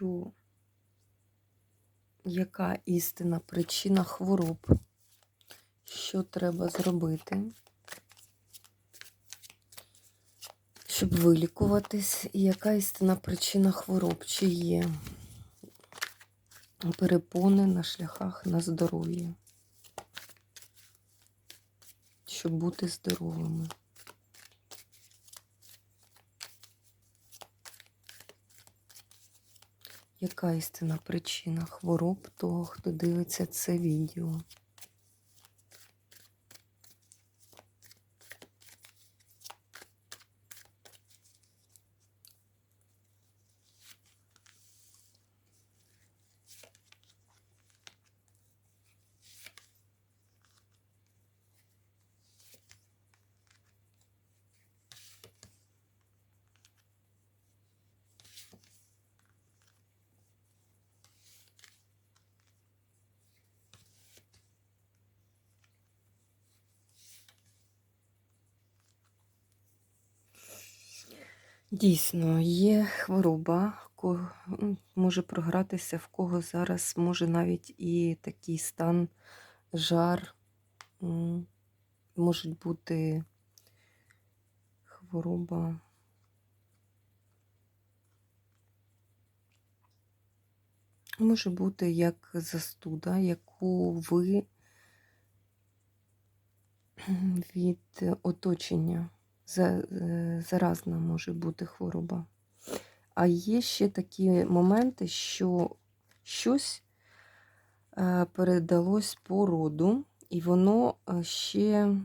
що яка істина причина хвороб, що треба зробити, щоб вилікуватись, і яка істина причина хвороб, чи є перепони на шляхах на здоров'я, щоб бути здоровими. Яка істинна причина хвороб того, хто дивиться це відео? Дійсно, є хвороба, ко- може програтися в кого зараз, може навіть і такий стан жар, м, можуть бути хвороба. Може бути як застуда, яку ви від оточення заразна може бути хвороба. А є ще такі моменти, що щось е, передалось по роду, і воно е, ще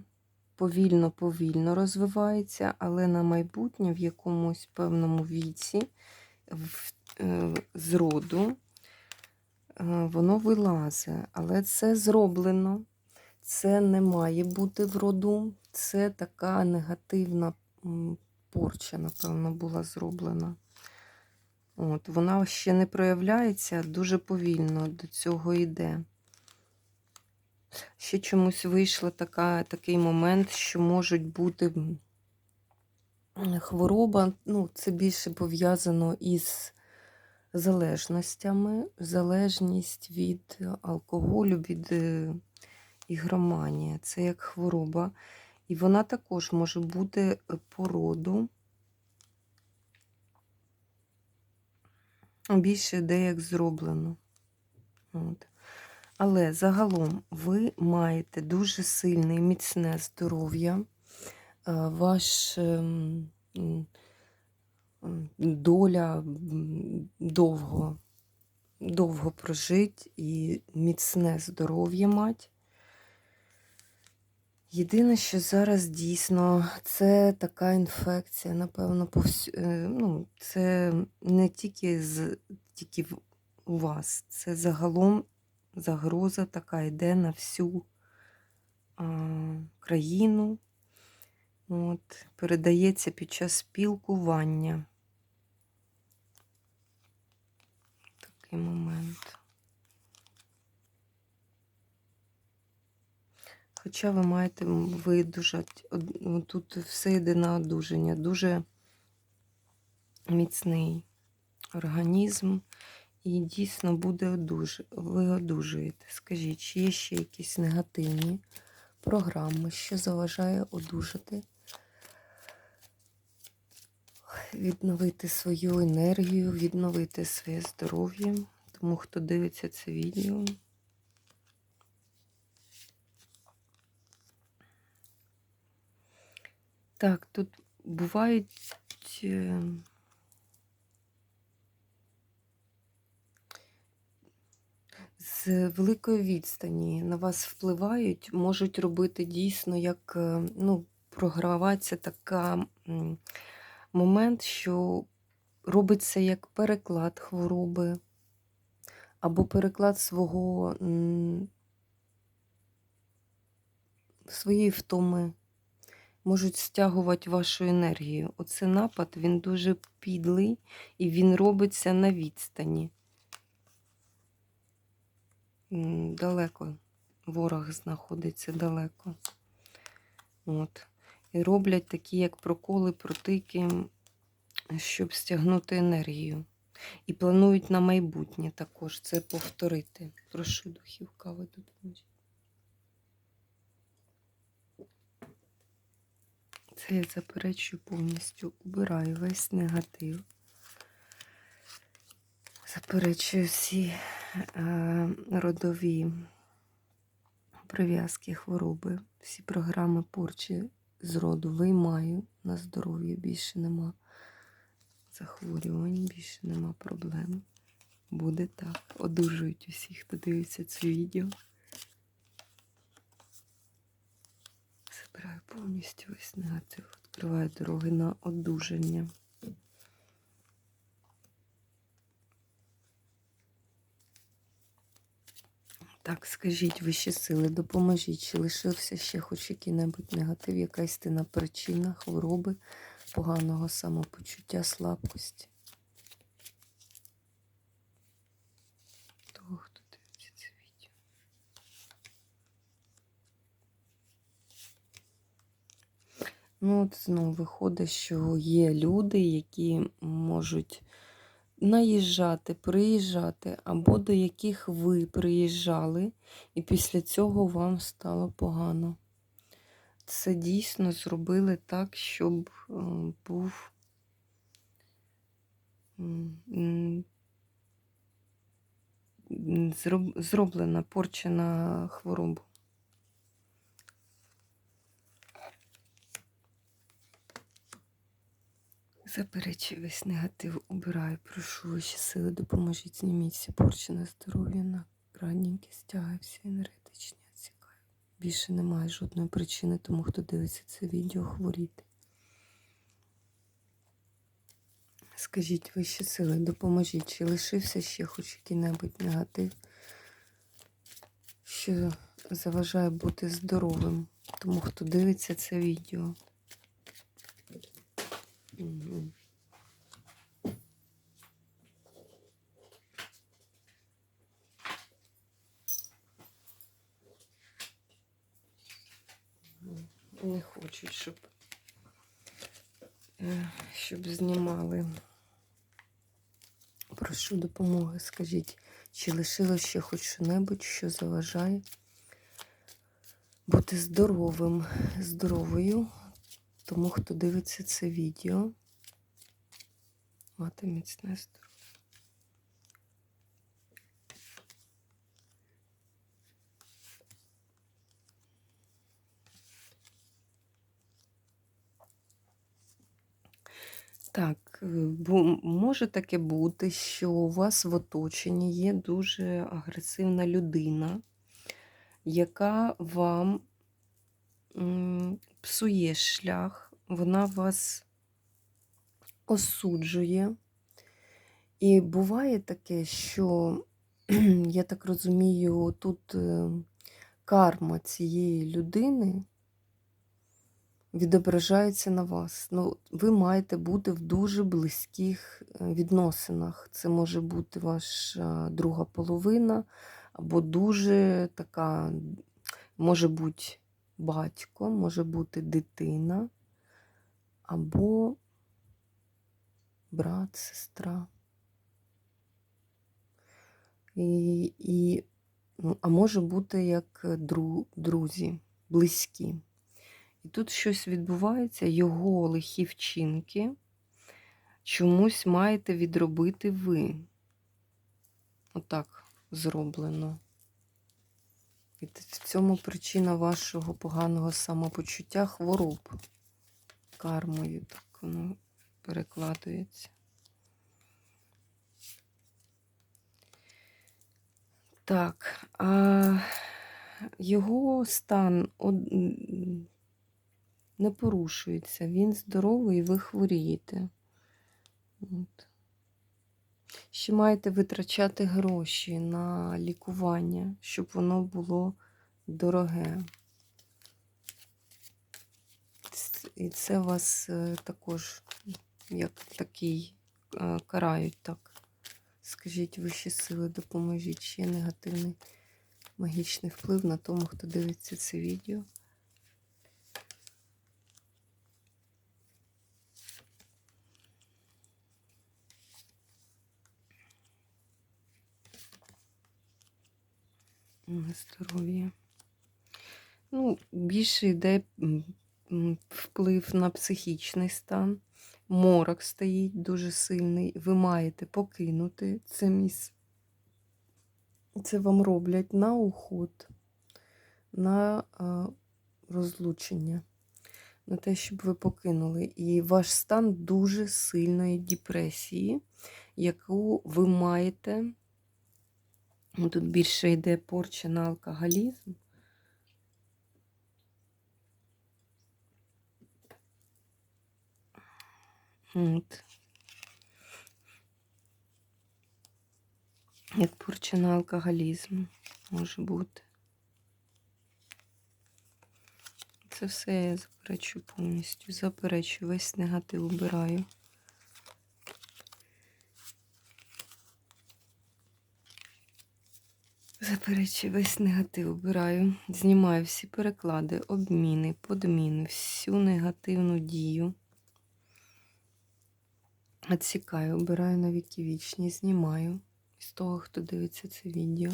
повільно-повільно розвивається, але на майбутнє в якомусь певному віці е, з роду е, воно вилазить. Але це зроблено. Це не має бути в роду. Це така негативна порча, напевно, була зроблена. От, Вона ще не проявляється, дуже повільно до цього йде. Ще чомусь вийшла така, такий момент, що можуть бути хвороба, ну, це більше пов'язано із залежностями, залежність від алкоголю, від е, ігроманія. Це як хвороба. І вона також може бути по роду. Більше де як зроблено. От. Але загалом ви маєте дуже сильне і міцне здоров'я, е, ваш ем, доля довго, довго прожить і міцне здоров'я мать. Єдине, що зараз дійсно це така інфекція, напевно, повсю... е, ну, це не тільки з тільки у вас, це загалом загроза така йде на всю а, країну. От, передається під час спілкування. Такий момент. Хоча ви маєте видужати, ну, тут все йде на одужання, дуже міцний організм і дійсно буде одуж... ви одужуєте. Скажіть, чи є ще якісь негативні програми, що заважає одужати, відновити свою енергію, відновити своє здоров'я. Тому хто дивиться це відео. Так, тут бувають е, з великої відстані на вас впливають, можуть робити дійсно, як е, ну, програватися така момент, що робиться як переклад хвороби, або переклад свого, своєї втоми. Можуть стягувати вашу енергію. Оце напад, він дуже підлий і він робиться на відстані. Далеко. Ворог знаходиться далеко. От. І роблять такі, як проколи, протики, щоб стягнути енергію. І планують на майбутнє також це повторити. Прошу духів кави допоможіть. Це я заперечую повністю, убираю весь негатив. Заперечую всі е, родові прив'язки, хвороби, всі програми порчі з роду виймаю на здоров'я, більше нема захворювань, більше нема проблем. Буде так. Одужують усі, хто дивиться це відео. Забираю повністю весь негатив, відкриваю дороги на одужання. Так, скажіть, вищі сили, допоможіть, чи лишився ще хоч який-небудь негатив, яка істинна причина хвороби, поганого самопочуття, слабкості. Того, хто дивиться це відео. Ну, от знову виходить, що є люди, які можуть наїжджати, приїжджати, або до яких ви приїжджали, і після цього вам стало погано. Це дійсно зробили так, щоб був зроблена порча на Заперечую весь негатив, убираю, прошу ваші сили, допоможіть, зніміть всі порчі на здоров'я, на раненькі стяги, всі енергетичні відсікаю. Більше немає жодної причини, тому хто дивиться це відео, хворіти. Скажіть вищі сили, допоможіть, чи лишився ще хоч який-небудь негатив, що заважає бути здоровим, тому хто дивиться це відео. Не хочуть, щоб, е, щоб знімали. Прошу допомоги, скажіть, чи лишилось ще хоч що-небудь, що заважає бути здоровим, здоровою, тому хто дивиться це відео, мати міцне здоров'я. Так, е, бо може таке бути, що у вас в оточенні є дуже агресивна людина, яка вам псує шлях, вона вас осуджує. І буває таке, що, я так розумію, тут е, карма цієї людини відображається на вас. Ну, ви маєте бути в дуже близьких е, відносинах. Це може бути ваша друга половина, або дуже така, може бути батько, може бути дитина, або брат, сестра. І, і, ну, а може бути як дру, друзі, близькі. І тут щось відбувається, його лихі вчинки чомусь маєте відробити ви. Отак зроблено. І в цьому причина вашого поганого самопочуття хвороб. Кармою так воно перекладується. Так, а його стан не порушується. Він здоровий, ви хворієте. От. Ще маєте витрачати гроші на лікування, щоб воно було дороге. І це вас е, також як такий е, карають так. Скажіть вищі сили, допоможіть. Ще негативний магічний вплив на тому, хто дивиться це відео. Здоров'я. Ну, більше йде вплив на психічний стан. Морок стоїть дуже сильний. Ви маєте покинути це місце. Це вам роблять на уход, на розлучення, на те, щоб ви покинули. І ваш стан дуже сильної депресії, яку ви маєте. Ну, Тут більше йде порча на алкоголізм. От. Як порча на алкоголізм може бути. Це все я заперечую повністю. Заперечую, весь негатив убираю. Заперечую, весь негатив убираю. Знімаю всі переклади, обміни, подміни, всю негативну дію. Отсікаю, обираю на віки вічні, знімаю з того, хто дивиться це відео.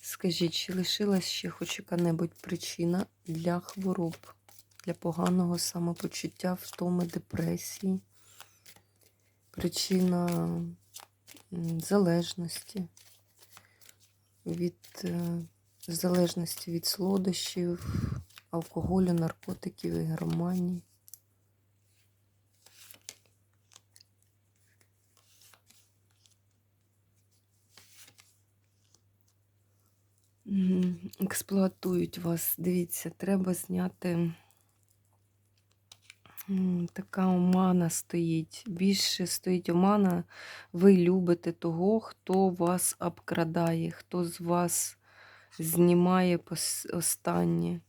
Скажіть, чи лишилась ще хоч яка-небудь причина для хвороб, для поганого самопочуття, втоми, депресії, причина залежності, від е, залежності від солодощів, алкоголю, наркотиків і громанії. Експлуатують вас. Дивіться, треба зняти. Така омана стоїть. Більше стоїть омана. Ви любите того, хто вас обкрадає, хто з вас знімає останнє.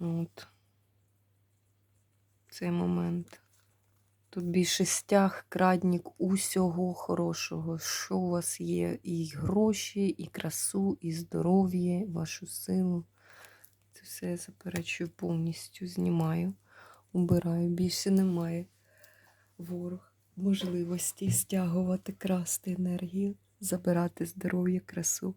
От. Цей момент. Тут більше стяг, крадник усього хорошого. Що у вас є? І гроші, і красу, і здоров'я, вашу силу. Це все я заперечую повністю, знімаю, убираю. Більше немає ворог можливості стягувати, красти енергію, забирати здоров'я, красу.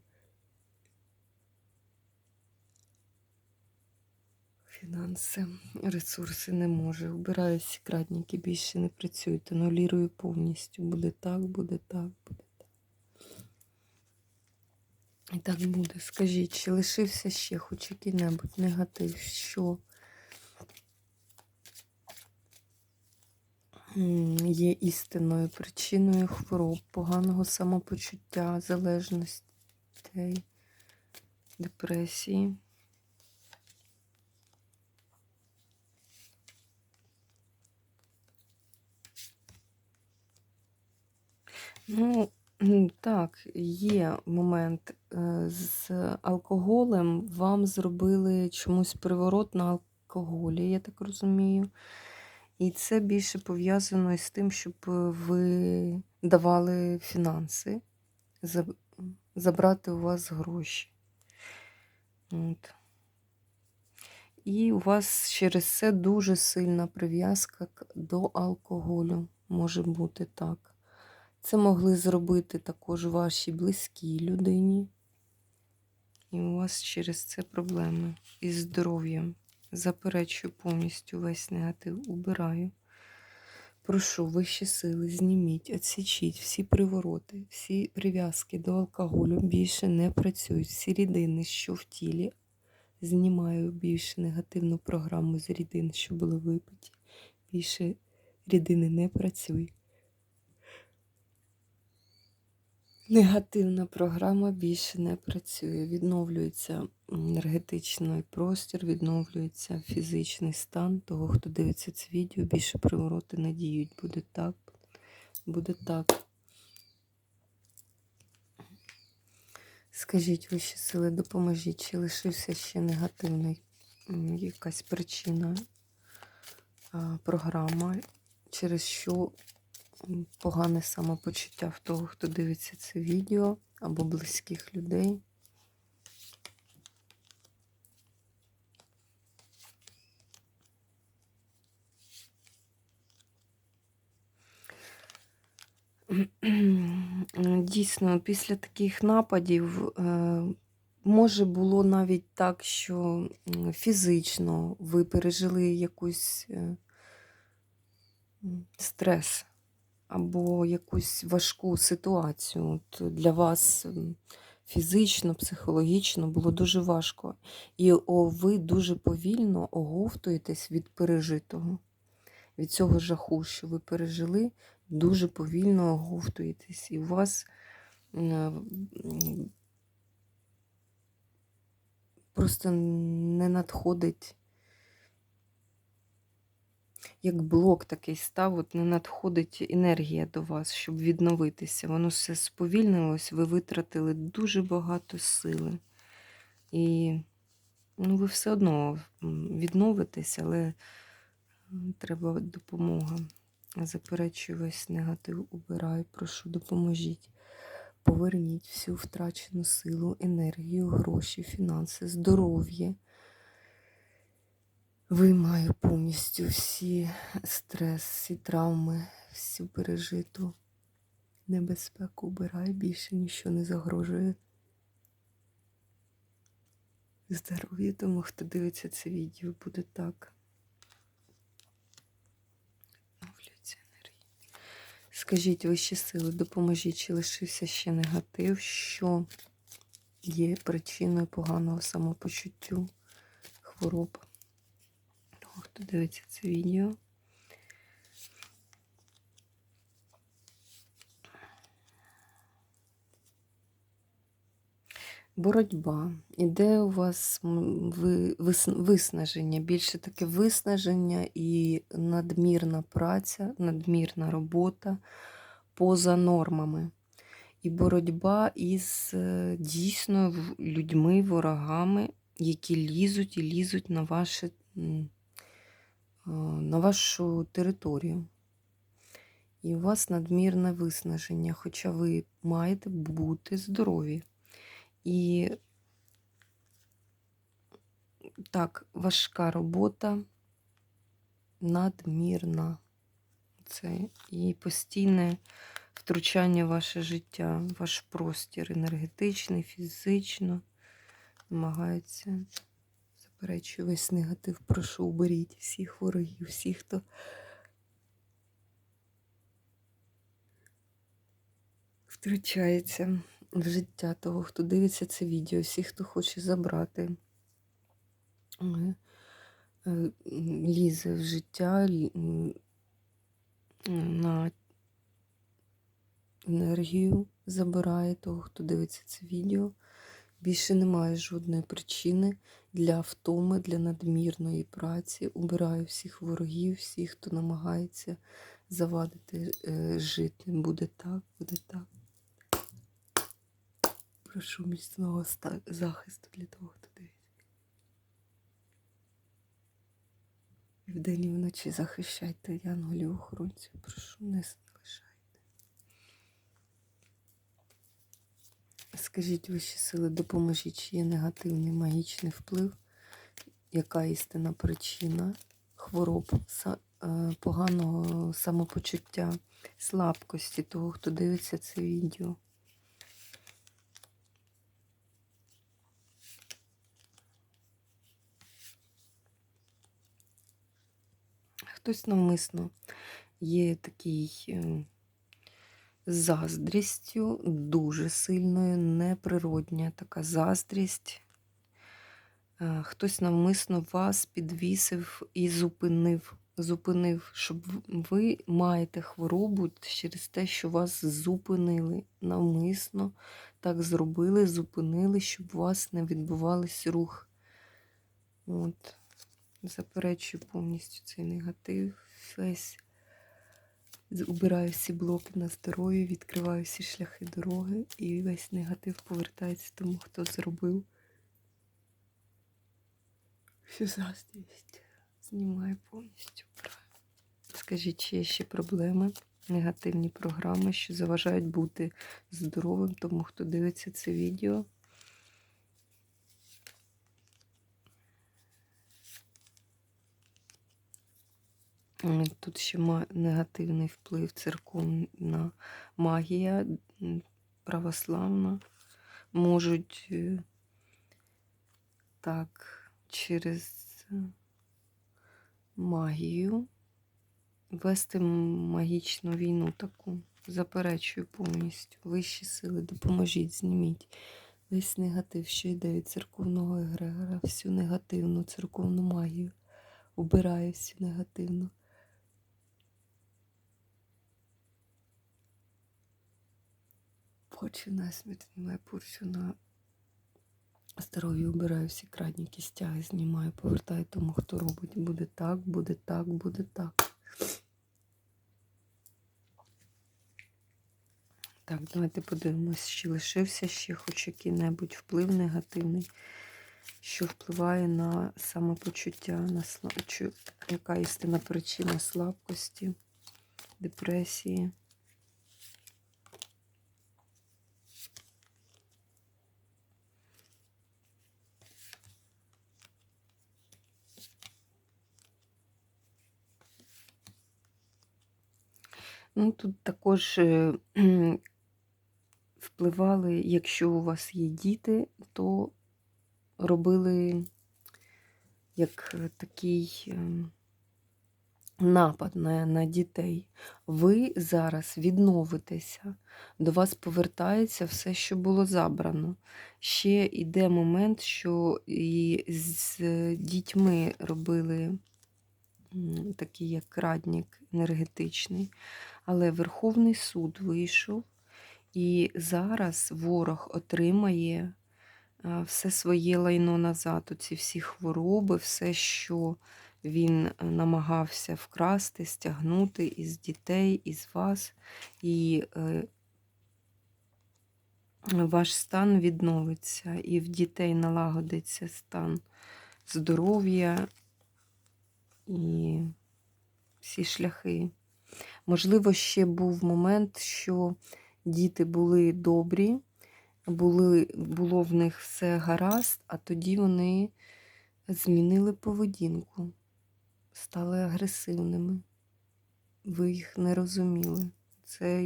Фінанси, ресурси не може. Вбираю всі крадники, більше не працюють. Анулірую повністю. Буде так, буде так, буде так. І так буде. Скажіть, чи лишився ще хоч який-небудь негатив? Що є істинною причиною хвороб, поганого самопочуття, залежностей, депресії? Ну, так, є момент. Е, З алкоголем вам зробили чомусь приворот на алкоголі, я так розумію. І це більше пов'язано із тим, щоб е, ви давали фінанси, забрати у вас гроші. От. І у вас через це дуже сильна прив'язка до алкоголю. Може бути так. Це могли зробити також ваші близькі людині. І у вас через це проблеми із здоров'ям. Заперечую повністю весь негатив, убираю. Прошу вищі сили, зніміть, відсічіть всі привороти, всі прив'язки до алкоголю більше не працюють. Всі рідини, що в тілі, знімаю більше негативну програму з рідин, що були випиті. Більше рідини не працюють. негативна програма більше не працює. Відновлюється енергетичний простір, відновлюється фізичний стан того, хто дивиться це відео, більше привороти не діють. Буде так, буде так. Скажіть ваші сили, допоможіть, чи лишився ще негативний якась причина, програма, через що погане самопочуття в того, хто дивиться це відео, або близьких людей. Дійсно, після таких нападів е, може було навіть так, що фізично ви пережили якийсь е, стрес або якусь важку ситуацію. От для вас фізично, психологічно було дуже важко. І о, ви дуже повільно оговтуєтесь від пережитого, від цього жаху, що ви пережили, дуже повільно оговтуєтесь. І у вас е, просто не надходить, як блок такий став, от не надходить енергія до вас, щоб відновитися. Воно все сповільнилось, ви витратили дуже багато сили. І ну, ви все одно відновитесь, але треба допомога. Заперечую весь негатив, убираю, прошу, допоможіть. Поверніть всю втрачену силу, енергію, гроші, фінанси, здоров'я. Виймаю повністю всі стрес, всі травми, всю пережиту небезпеку убираю, більше нічого не загрожує. Здоров'я тому, хто дивиться це відео, буде так. Скажіть вищі сили, допоможіть, чи лишився ще негатив, що є причиною поганого самопочуттю, хвороб. Хто дивиться це відео. Боротьба. Іде у вас виснаження, більше таке виснаження і надмірна праця, надмірна робота поза нормами. І боротьба із е, дійсно людьми, ворогами, які лізуть і лізуть на, а, на вашу територію. І у вас надмірне виснаження, хоча ви маєте бути здорові. І так, важка робота, надмірна. Це і постійне втручання в ваше життя, ваш простір енергетичний, фізично. Намагаються. Заперечую весь негатив. Прошу, уберіть всіх ворогів, всіх, хто втручається в життя того, хто дивиться це відео, всіх, хто хоче забрати, е, е, лізе в життя на енергію забирає того, хто дивиться це відео. Більше немає жодної причини для втоми, для надмірної праці. Убираю всіх ворогів, всіх, хто намагається завадити е, жити. Буде так, буде так. Прошу міцного захисту для того, хто дивиться. І вдень і вночі захищайте янголів охоронців. Прошу, не Скажіть вищі сили, допоможіть, чи є негативний магічний вплив, яка істинна причина хвороб, е, поганого самопочуття, слабкості того, хто дивиться це відео. Хтось навмисно є такий е, з заздрістю, дуже сильною, неприродня така заздрість. Е, Хтось навмисно вас підвісив і зупинив, зупинив, щоб ви маєте хворобу через те, що вас зупинили. Навмисно так зробили, зупинили, щоб у вас не відбувався рух. От. Заперечую повністю цей негатив. Весь убираю всі блоки на здоров'я, відкриваю всі шляхи дороги і весь негатив повертається тому, хто зробив. Всю заздрість знімаю повністю. Скажіть, чи є ще проблеми, негативні програми, що заважають бути здоровим, тому хто дивиться це відео. Тут ще негативний вплив церковна магія православна. Можуть е, так через магію вести магічну війну таку. Заперечую повністю. Вищі сили, допоможіть, зніміть. Весь негатив, що йде від церковного егрегора, всю негативну церковну магію. Убираю всю негативну. Хочу на смерть, знімаю пурсю на здоров'я, убираю всі крадні кістяги, знімаю, повертаю тому, хто робить. Буде так, буде так, буде так. Так, давайте подивимось, чи лишився ще хоч який-небудь вплив негативний, що впливає на самопочуття, на слаб... яка істинна причина слабкості, депресії. Ну, тут також е, впливали, якщо у вас є діти, то робили як е, такий ем, напад на, на дітей. Ви зараз відновитеся, до вас повертається все, що було забрано. Ще йде момент, що і з дітьми робили такий як радник енергетичний. Але Верховний суд вийшов, і зараз ворог отримає все своє лайно назад. Оці всі хвороби, все, що він е, намагався вкрасти, стягнути із дітей, із вас. І е, ваш стан відновиться, і в дітей налагодиться стан здоров'я і всі шляхи. Можливо, ще був момент, що діти були добрі, були, було в них все гаразд, а тоді вони змінили поведінку, стали агресивними. Ви їх не розуміли. Це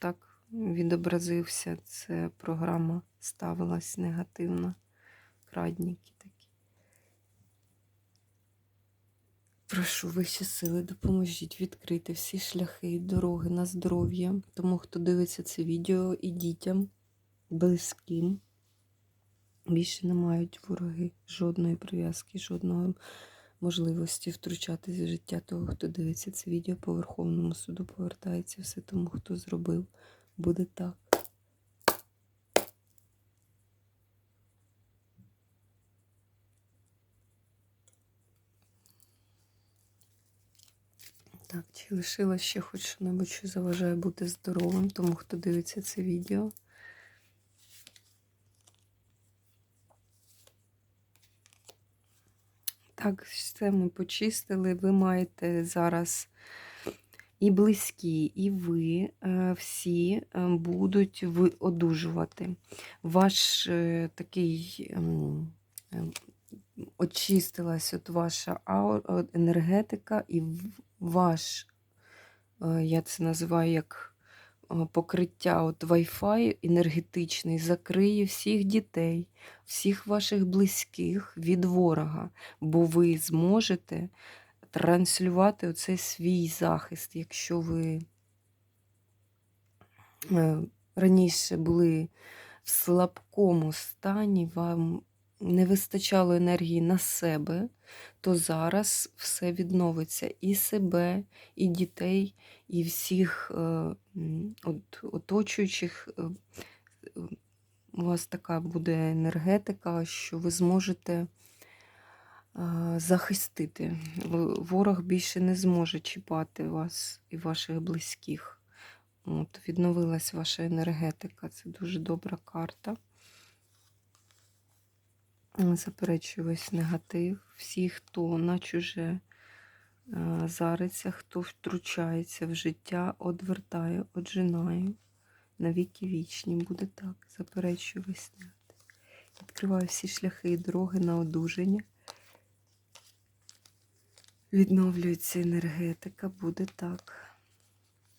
так відобразився. Це програма ставилась негативна. Крадніки такі. Прошу вищі сили, допоможіть відкрити всі шляхи і дороги на здоров'я, тому хто дивиться це відео і дітям, близьким. Більше не мають вороги жодної прив'язки, жодної можливості втручатись в життя того, хто дивиться це відео по Верховному суду, повертається все тому, хто зробив. Буде так. Лишилось ще хоч що-небудь, що заважає бути здоровим, тому хто дивиться це відео. Так, все ми почистили. Ви маєте зараз і близькі, і ви е, всі е, будуть одужувати. Ваш е, такий ем, ем, очистилась от ваша енергетика, і ваш, я це називаю як е, покриття от Wi-Fi енергетичний, закриє всіх дітей, всіх ваших близьких від ворога, бо ви зможете транслювати оцей свій захист, якщо ви е, раніше були в слабкому стані, вам не вистачало енергії на себе, то зараз все відновиться і себе, і дітей, і всіх е, от, оточуючих. е, У вас така буде енергетика, що ви зможете а, захистити. Ворог більше не зможе чіпати вас і ваших близьких. От, відновилась ваша енергетика. Це дуже добра карта. Заперечую весь негатив. Всі, хто на чуже е, зариться, хто втручається в життя, одвертає, оджинаю. Навіки вічні буде так. Заперечую весь негатив. Відкриваю всі шляхи і дороги на одужання. Відновлюється енергетика, буде так.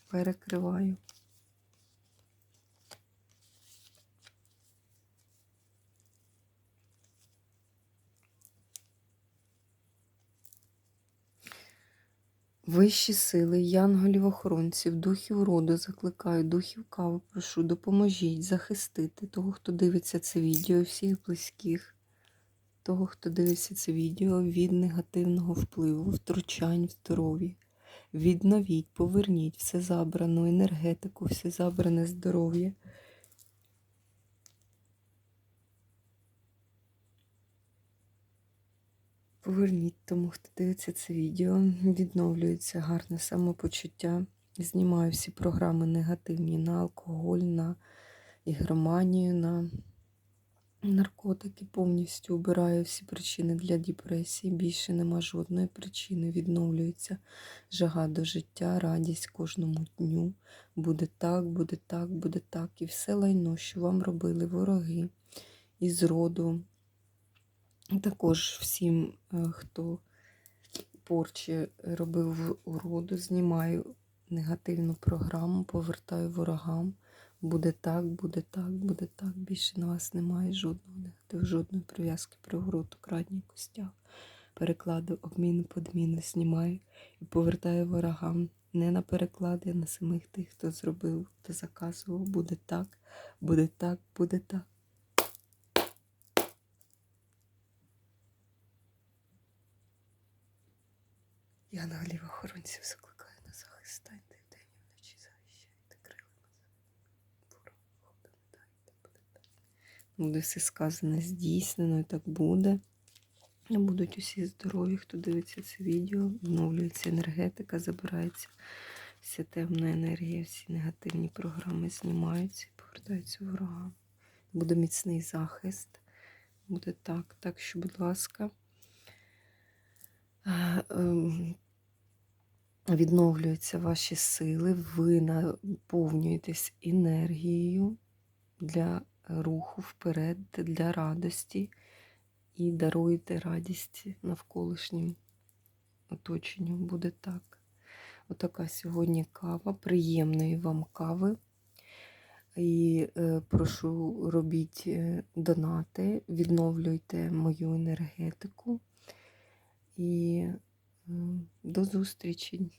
Перекриваю. Вищі сили, янголів охоронців, духів роду закликаю, духів кави, прошу, допоможіть захистити того, хто дивиться це відео, всіх близьких, того, хто дивиться це відео від негативного впливу, втручань в здоров'я. Відновіть, поверніть все забрану енергетику, все забране здоров'я. Поверніть тому, хто дивиться це відео. Відновлюється гарне самопочуття. Знімаю всі програми негативні на алкоголь, на ігроманію, на наркотики. Повністю убираю всі причини для депресії. Більше нема жодної причини. Відновлюється жага до життя, радість кожному дню. Буде так, буде так, буде так. І все лайно, що вам робили вороги із роду. Також всім, е, хто порчі робив уроду, знімаю негативну програму, повертаю ворогам. Буде так, буде так, буде так. Більше на вас немає жодного негативу, жодної прив'язки привороту, крадні костях. Перекладу, обміну, подміну знімаю і повертаю ворогам. Не на переклади, а на самих тих, хто зробив, хто заказував. Буде так, буде так, буде так. Я на голів охоронців закликаю на захист. Станьте вдень і вночі захищайте крилами. Дайте, буде все сказане здійснено і так буде. Будуть усі здорові, хто дивиться це відео, відновлюється енергетика, забирається вся темна енергія, всі негативні програми знімаються і повертаються ворогам. Буде міцний захист. Буде так. Так що, будь ласка, е, ем, відновлюються ваші сили, ви наповнюєтесь енергією для руху вперед, для радості і даруєте радість навколишнім оточенню. Буде так. Отака сьогодні кава. Приємної вам кави. І е, прошу робіть е, донати, відновлюйте мою енергетику. І до зустрічі.